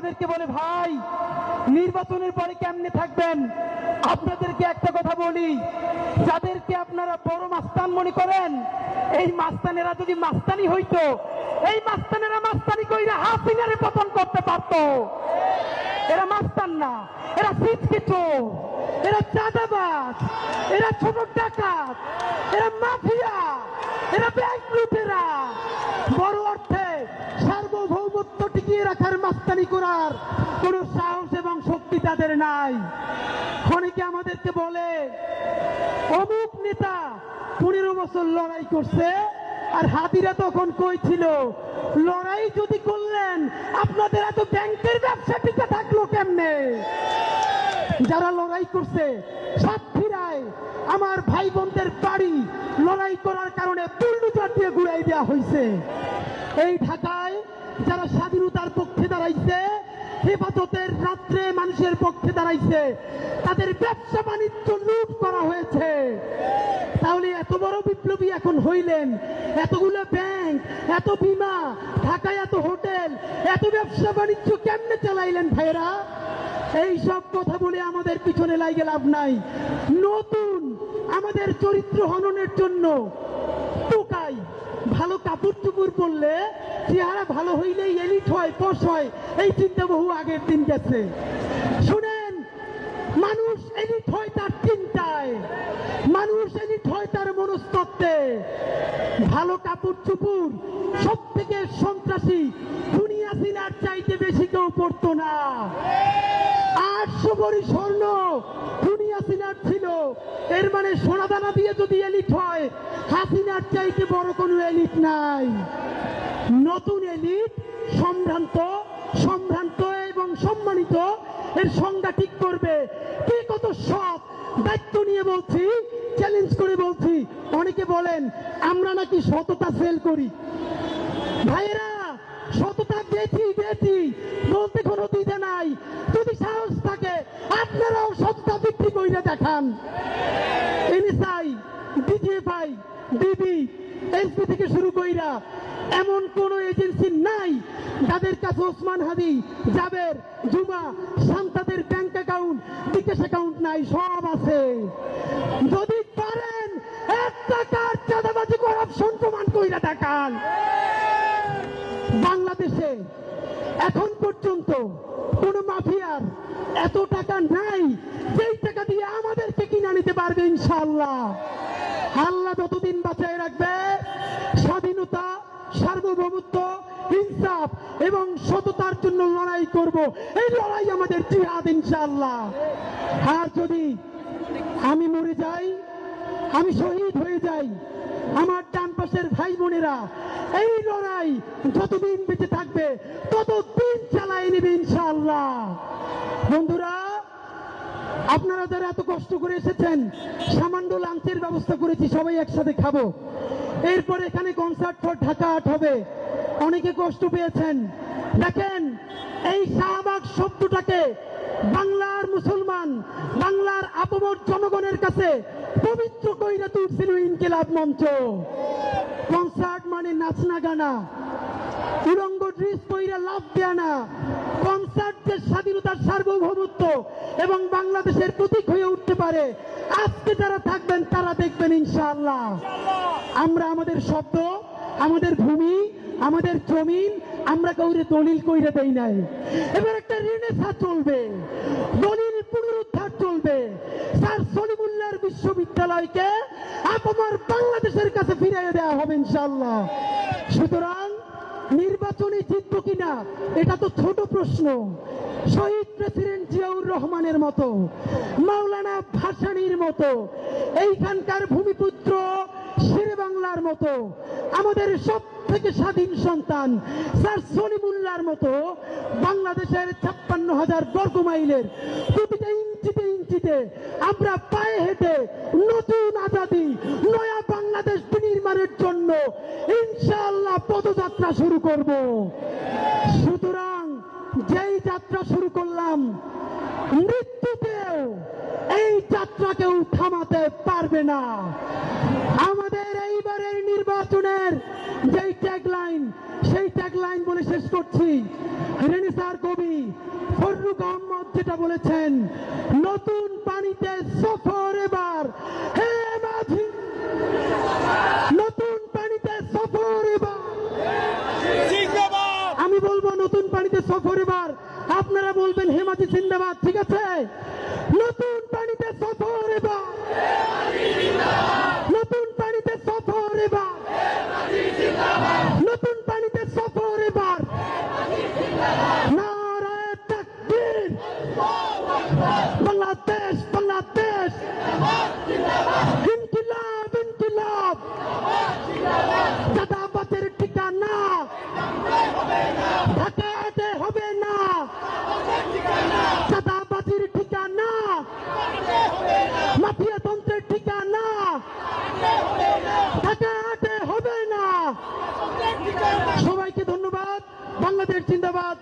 আমাদেরকে বলে, ভাই, নির্বাচনের পরে কেমনে থাকবেন? আপনাদেরকে একটা কথা বলি, যাদেরকে আপনারা বড় মাস্তান মনে করেন, এই মাস্তানেরা যদি মাস্তানি হইতো, এই মাস্তানেরা মাস্তানি কইরা হাসিনারে পতন করতে পারতো। এরা মাস্তান না, এরা সিটকে এরা চাঁদাবাজ, এরা ছোট ডাকাত, এরা মাফিয়া, এরা ব্যাংক লুটেরা। বড় অর্থে মাস্তানি করার কোন সাহস এবং শক্তি তাদের নাই। অনেকে আমাদেরকে বলে, অমুক নেতা পনেরো বছর লড়াই করছে আর হাতিরা তখন কই ছিল? লড়াই যদি করলেন, আপনাদের এত ব্যাংকের ব্যবসা টিকে থাকল কেমনে? যারা লড়াই করছে, সাতক্ষীরায় আমার ভাই বোনদের বাড়ি লড়াই করার কারণে পুল্লুচার দিয়ে ঘুরাই দেওয়া হয়েছে এই ঢাকায় যারা স্বাধীনতার পক্ষে দাঁড়াইছে, হেফাজতের রাত্রে মানুষের পক্ষে দাঁড়াইছে, তাদের ব্যবসা বাণিজ্য লুট করা হয়েছে। তাহলে এত বড় বিপ্লবী এখন হইলেন, এতগুলো ব্যাংক এত বিমা, ঢাকায় এত হোটেল, এত ব্যবসা বাণিজ্য কেমনে চালাইলেন ভাইরা এই সব কথা বলে আমাদের পিছনে লাগে লাভ নাই। নতুন আমাদের চরিত্র হননের জন্য টোকাই। ভালো কাপড় চুপুর পরলে চেহারা ভালো হইলেই এলিট হয়, পশ হয়। এই চিন্তা বহু আগের দিন গেছে। শুনেন, মানুষ এলিট হয় তার চিন্তায়। মানুষ এলিট হয় তার মনস্তত্ত্বে। ভালো কাপড় চুপুর সব থেকে সন্ত্রাসী। দুনিয়া সিনার চাইতে বেশি কেউ পড়তো না। আটশো ভরি স্বর্ণ এর মানে সোনাদানা দিয়ে যদি এলিট হয়, হাসিনার চাইতে বড় কোনো এলিট নাই। নতুন এলিট, সম্ভ্রান্ত সম্ভ্রান্ত এবং সম্মানিত, এর সংজ্ঞা ঠিক করবে। কে কত সৎ? দায়িত্ব নিয়ে বলছি চ্যালেঞ্জ করে বলছি। অনেকে বলেন, আমরা নাকি সততা সেল করি। ভাইয়েরা, সততা বেছি বেছি বলতে কোনো দ্বিধা নাই। যদি সাহস থাকে, আপনারাও সততা বিক্রি করে দেখান। এনএসআই ডিজিএফআই ডিবি এসপি থেকে শুরু কইরা এমন কোন এজেন্সি নাই যাদের কাছে ওসমান হাদি, জাবের, জুমা, শান্তাদের ব্যাংক অ্যাকাউন্ট, বিকাশ অ্যাকাউন্ট নাই, সব আছে। যদি পারেন, এক টাকার চাঁদাবাজি করাপশন প্রমাণ কইরা দেখান। বাংলাদেশে এখন পর্যন্ত কোন মাফিয়ার এত টাকা নাই যেই টাকা দিয়ে আমাদেরকে কিনে নিতে পারবে ইনশাল্লাহ আল্লাহ যতদিন বাঁচায় রাখবে, স্বাধীনতা, সার্বভৌমত্ব, ইনসাফ এবং সততার জন্য লড়াই করব। এই লড়াই আমাদের জিহাদ ইনশাল্লাহ আর যদি আমি মরে যাই, আমি শহীদ হয়ে যাই, আমার ডান পাশের ভাই বোনেরা, এই লড়াই যতদিন বেঁচে থাকবে, ততদিন চালাই নেবে ইনশাআল্লাহ। বন্ধুরা আপনারা যারা এত কষ্ট করে এসেছেন, সামান্য লাঞ্চের ব্যবস্থা করেছি, সবাই একসাথে খাব। এরপর এখানে কনসার্ট ফর ঢাকা আট হবে। অনেকে কষ্ট পেয়েছেন। দেখেন, এই শাহবাগ শব্দটাকে বাংলার মুসলমান, বাংলার আপমর জনগণের কাছে পবিত্র কইরা তুলছিল ইনকিলাব মঞ্চ। কনসার্ট মানে নাচনা গানা। উলঙ্গ ড্রেস পইরা লাভ দেয়া না। কনসার্টের স্বাধীনতার সার্বভৌমত্ব এবং বাংলাদেশের প্রতীক হয়ে উঠতে পারে। আজকে যারা থাকবেন, তারা দেখবেন ইনশাআল্লাহ। আমরা আমাদের শব্দ আমাদের ভূমি, আমাদের জমিন, আমরা কাউরে দলিল কইরে দেই নাই। এবার একটা রেনেসা চলবে। দলিল পুনরুদ্ধার চলবে। স্যার সলিমুল্লাহর বিশ্ববিদ্যালয়কে আপনার বাংলাদেশের কাছে ফিরিয়ে দেওয়া হবে ইনশাআল্লাহ। সুতরাং নির্বাচনে জিতবো কিনা? এটা তো ছোট প্রশ্ন। শহীদ প্রেসিডেন্ট জিয়াউর রহমানের মতো, মাওলানা ভাসানির মতো, এইখানকার ভূমিপুত্র শেরে বাংলার মতো, আমাদের সব থেকে স্বাধীন সন্তান স্যার সলিমুল্লার মতো, বাংলাদেশের ছাপ্পান্ন হাজার বর্গ মাইলের ইঞ্চিতে ইঞ্চিতে আমরা পায়ে হেঁটে নতুন আজাদি, নয়া বাংলাদেশ বিনির্মাণের জন্য ইনশাআল্লাহ পদযাত্রা শুরু করব। সুতরাং যেই যাত্রা শুরু করলাম, মৃত্যুতেও এই যাত্রাকেও থামাতে পারবে না। আমাদের এইবারের নির্বাচনের যেই ট্যাগলাইন সেই ট্যাগলাইন বলে শেষ করছি। রেনেসার কবি ফররুক আহমদ যেটা বলেছেন নতুন পানিতে সফর এবার। হে মাঝি নতুন পানিতে সফর এবার। আমি বলব নতুন পানিতে সফর এবার। আপনারা বলবেন হেমাজি জিন্দাবাদ। ঠিক আছে? নতুন পানিতে সফর এবার নতুন পানিতে সফর এবার নতুন পানিতে সফর এবার নারায় তাকবীর বাংলাদেশ বাংলাদেশ ইনকিলাব ইনকিলাব দাদাবাদের ঠিকানা ঢাকাতে হবে না দাদাবাজির ঠিকানা মাফিয়া তন্ত্রের ঠিকানা ঢাকাতে হবে না। সবাইকে ধন্যবাদ। বাংলাদেশ জিন্দাবাদ।